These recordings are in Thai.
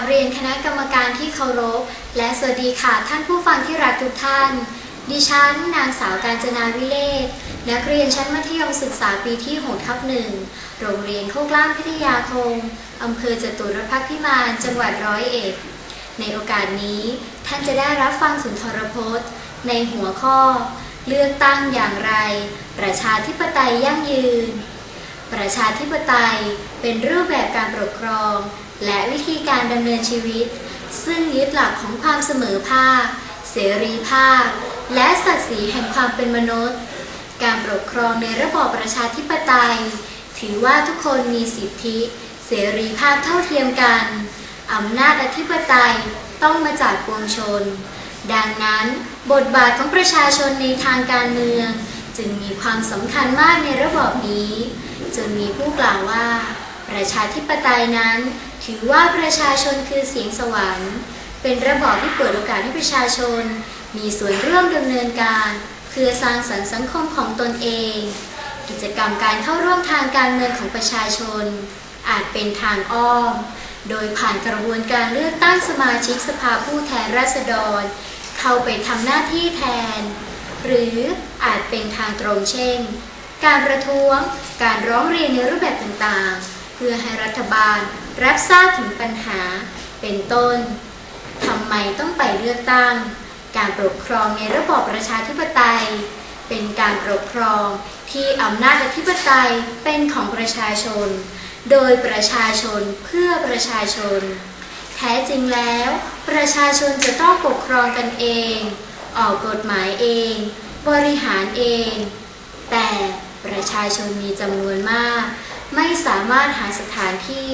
บเรียนคณะกรรมการที่เคารพ และสวัสดีค่ะท่านผู้ฟังที่รักทุกท่าน ดิฉัน นางสาวการจนาวิเลศนักเรียนชั้นมัธยมศึกษาปีที่6ทับหนึ่งโรงเรียนโคกล่ามพิทยาคมอำเภอจตุรพักษ์พิมานจังหวัดร้อยเอ็ดในโอกาสนี้ ท่านจะได้รับฟังสุนทรพจน์ ในหัวข้อ เลือกตั้งอย่างไร ประชาธิปไตยยั่งยืน ประชาธิปไตยเป็นรูปแบบการปกครอง และวิธีการดำเนินชีวิต ซึ่งยึดหลักของความเสมอภาค เสรีภาพ และศักดิ์ศรีแห่งความเป็นมนุษย์ การปกครองในระบอบประชาธิปไตย ถือว่าทุกคนมีสิทธิ เสรีภาพเท่าเทียมกันอำนาจอธิปไตยต้องมาจากปวงชน ดังนั้น บทบาทของประชาชนในทางการเมือง จึงมีความสำคัญมากในระบอบนี้ จนมีผู้กล่าวว่า ประชาธิปไตยนั้น ถือว่าประชาชนคือเสียงสวรรค์ เป็นระบอบที่เปิดโอกาสให้ประชาชน มีส่วนร่วมดำเนินการ เพื่อสร้างสรรค์สังคมของตนเอง กิจกรรมการเข้าร่วมทางการเมืองของประชาชน อาจเป็นทางอ้อม โดยผ่านกระบวนการเลือกตั้งสมาชิกสภาผู้แทนราษฎร เข้าไปทำหน้าที่แทน หรืออาจเป็นทางตรงเช่น การประท้วง การร้องเรียนในรูปแบบต่างๆ พื่อให้รัฐบาลรับทราบถึงปัญหาเป็นต้น ทำไมต้องไปเลือกตั้ง การปกครองในระบอบประชาธิปไตย เป็นการปกครองที่อำนาจอธิปไตยเป็นของประชาชน โดยประชาชนเพื่อประชาชน แท้จริงแล้ว ประชาชนจะต้องปกครองกันเอง ออกกฎหมายเอง บริหารเอง แต่ ประชาชนมีจำนวนมาก ไม่สามารถหาสถานที่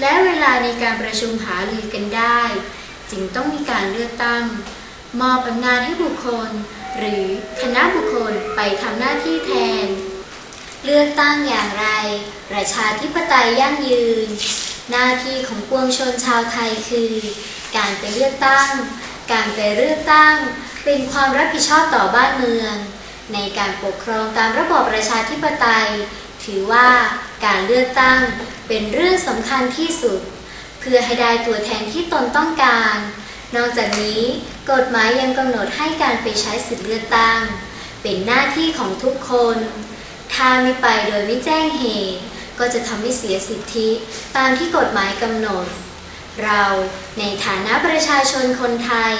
และเวลาในการประชุมหารือกันได้ จึงต้องมีการเลือกตั้ง มอบอำนาจให้บุคคล หรือคณะบุคคลไปทำหน้าที่แทน เลือกตั้งอย่างไร ประชาธิปไตยยั่งยืน หน้าที่ของปวงชนชาวไทยคือ การไปเลือกตั้ง การไปเลือกตั้ง เป็นความรับผิดชอบต่อบ้านเมือง ในการปกครองตามระบอบประชาธิปไตย ถือว่าการเลือกตั้งเป็นเรื่องสำคัญที่สุด เพื่อให้ได้ตัวแทนที่ตนต้องการ นอกจากนี้ กฎหมายยังกำหนดให้การไปใช้สิทธิเลือกตั้ง เป็นหน้าที่ของทุกคน ถ้าไม่ไปโดยไม่แจ้งเหตุ ก็จะทำให้เสียสิทธิตามที่กฎหมายกำหนด เราในฐานะประชาชนคนไทย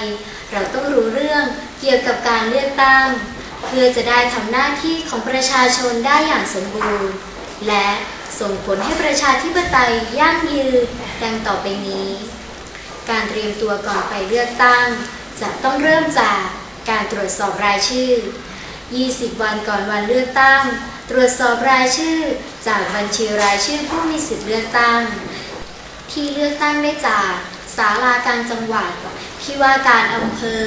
เราต้องรู้เรื่องเกี่ยวกับการเลือกตั้ง เพื่อจะได้ทำหน้าที่ของประชาชนได้อย่างสมบูรณ์ และส่งผลให้ประชาธิปไตยยั่งยืนดังต่อไปนี้ การเตรียมตัวก่อนไปเลือกตั้ง จะต้องเริ่มจากการตรวจสอบรายชื่อ 20 วันก่อนวันเลือกตั้ง ตรวจสอบรายชื่อ จากบัญชีรายชื่อผู้มีสิทธิเลือกตั้ง ที่เลือกตั้งได้จากศาลาการจังหวัดที่ว่าการอำเภอ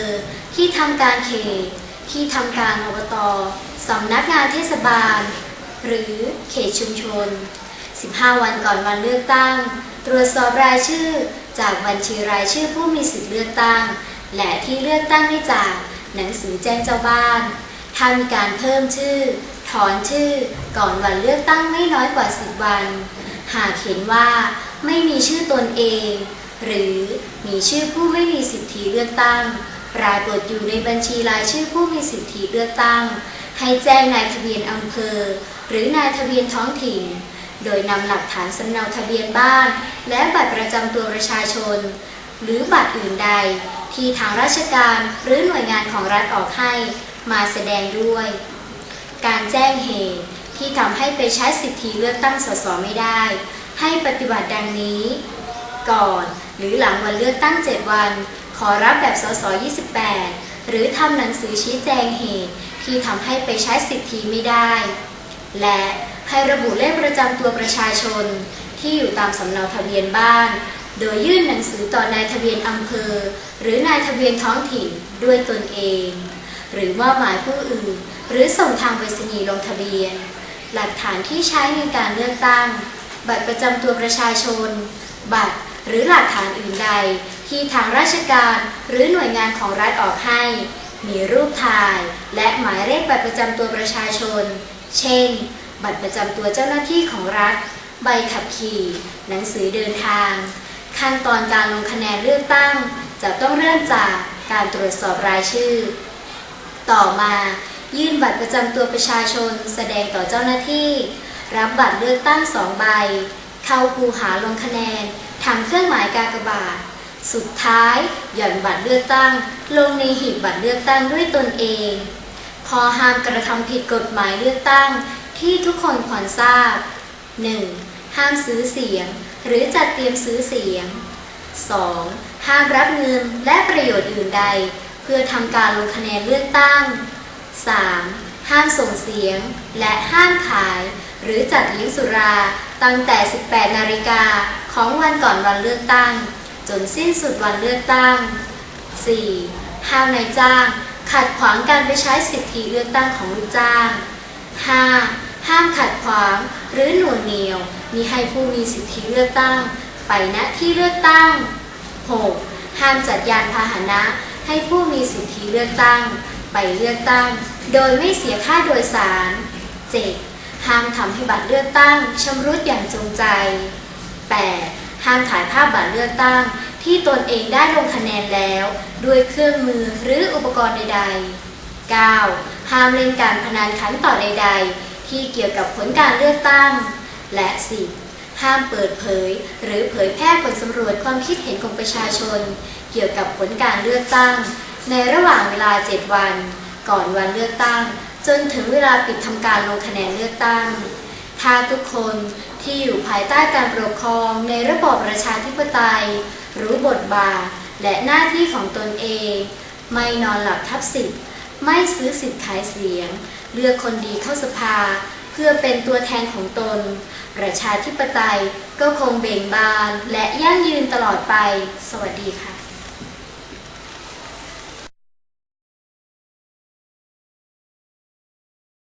ที่ทำการเขต ที่ทำการอบตสำนักงานเทศบาล หรือเขตชุมชน 15 วันก่อนวันเลือกตั้ง ตรวจสอบรายชื่อ จากบัญชีรายชื่อผู้มีสิทธิเลือกตั้ง และที่เลือกตั้งได้จากหนังสือแจ้งเจ้าบ้าน ถ้ามีการเพิ่มชื่อ ถอนชื่อ ก่อนวันเลือกตั้งไม่น้อยกว่า 10 วัน หากเห็นว่าไม่มีชื่อตนเอง หรือมีชื่อผู้ไม่มีสิทธิเลือกตั้ง ปรากฏอยู่ในบัญชีรายชื่อผู้มีสิทธิเลือกตั้ง ให้แจ้งนายทะเบียนอำเภอ หรือนายทะเบียนท้องถิ่น โดยนำหลักฐานสำเนาทะเบียนบ้าน และบัตรประจำตัวประชาชน หรือบัตรอื่นใด ที่ทางราชการหรือหน่วยงานของรัฐออกให้มาแสดงด้วย การแจ้งเหตุที่ทำให้ไปใช้สิทธิเลือกตั้งสสไม่ได้ ให้ปฏิบัติดังนี้ ก่อนหรือหลังวันเลือกตั้ง 7 วัน ขอรับแบบสส 28 หรือทำหนังสือชี้แจงเหตุที่ทำให้ไปใช้สิทธิไม่ได้ และให้ระบุเลขประจำตัวประชาชน ที่อยู่ตามสำเนาทะเบียนบ้าน โดยยื่นหนังสือต่อนายทะเบียนอำเภอ หรือนายทะเบียนท้องถิ่นด้วยตนเอง หรือมอบหมายผู้อื่น หรือส่งทางไปรษณีย์ลงทะเบียน หลักฐานที่ใช้ในการเลือกตั้ง บัตรประจำตัวประชาชน บัตรหรือหลักฐานอื่นใด ที่ทางราชการหรือหน่วยงานของรัฐออกให้ มีรูปถ่าย และหมายเลขบัตรประจำตัวประชาชน เช่น บัตรประจำตัวเจ้าหน้าที่ของรัฐ ใบขับขี่ หนังสือเดินทาง ขั้นตอนการลงคะแนนเลือกตั้ง จะต้องเริ่มจากการตรวจสอบรายชื่อ ต่อมายื่นบัตรประจำตัวประชาชน แสดงต่อเจ้าหน้าที่ รับบัตรเลือกตั้งสองใบ เข้าคูหาลงคะแนนทำเครื่องหมายกากบาท สุดท้ายหย่อนบัตรเลือกตั้ง ลงในหีบบัตรเลือกตั้งด้วยตนเอง พอห้ามกระทำผิดกฎหมายเลือกตั้งที่ทุกคนควรทราบ 1. ห้ามซื้อเสียง หรือจัดเตรียมซื้อเสียง 2. ห้ามรับเงินและประโยชน์อื่นใด เพื่อทำการลงคะแนนเลือกตั้ง 3. ห้ามส่งเสียง และห้ามขาย หรือจัดเลี้ยงสุราตั้งแต่ 18 นาฬิกาของวันก่อนวันเลือกตั้ง จนสิ้นสุดวันเลือกตั้ง 4. ห้ามนายจ้าง ขัดขวางการไปใช้สิทธิเลือกตั้งของลูกจ้าง 5. ห้ามขัดขวางหรือหน่วงเหนียวมิให้ผู้มีสิทธิเลือกตั้ง ไปณที่เลือกตั้ง 6. ห้ามจัดยานพาหนะให้ผู้มีสิทธิเลือกตั้ง ไปเลือกตั้ง โดยไม่เสียค่าโดยสาร 7. ห้ามทำให้บัตรเลือกตั้งชำรุดอย่างจงใจ 8. ห้ามถ่ายภาพบัตรเลือกตั้ง ที่ตนเองได้ลงคะแนนแล้ว ด้วยเครื่องมือหรืออุปกรณ์ใด ๆ 9. ห้ามเล่นการพนันขันต่อใด ๆ ที่เกี่ยวกับผลการเลือกตั้ง และ 10. ห้ามเปิดเผย หรือเผยแพร่ผลสำรวจความคิดเห็นของประชาชน เกี่ยวกับผลการเลือกตั้ง ในระหว่างเวลา 7 วัน ก่อนวันเลือกตั้ง จนถึงเวลาปิดทำการลงคะแนนเลือกตั้ง ถ้าทุกคนที่อยู่ภายใต้การปกครองในระบอบประชาธิปไตย รู้บทบาทและหน้าที่ของตนเอง ไม่นอนหลับทับสิทธิ์ไม่ซื้อสิทธิ์ขายเสียง เลือกคนดีเข้าสภา เพื่อเป็นตัวแทนของตน ประชาธิปไตยก็คงเบ่งบานและยั่งยืนตลอดไป สวัสดีค่ะ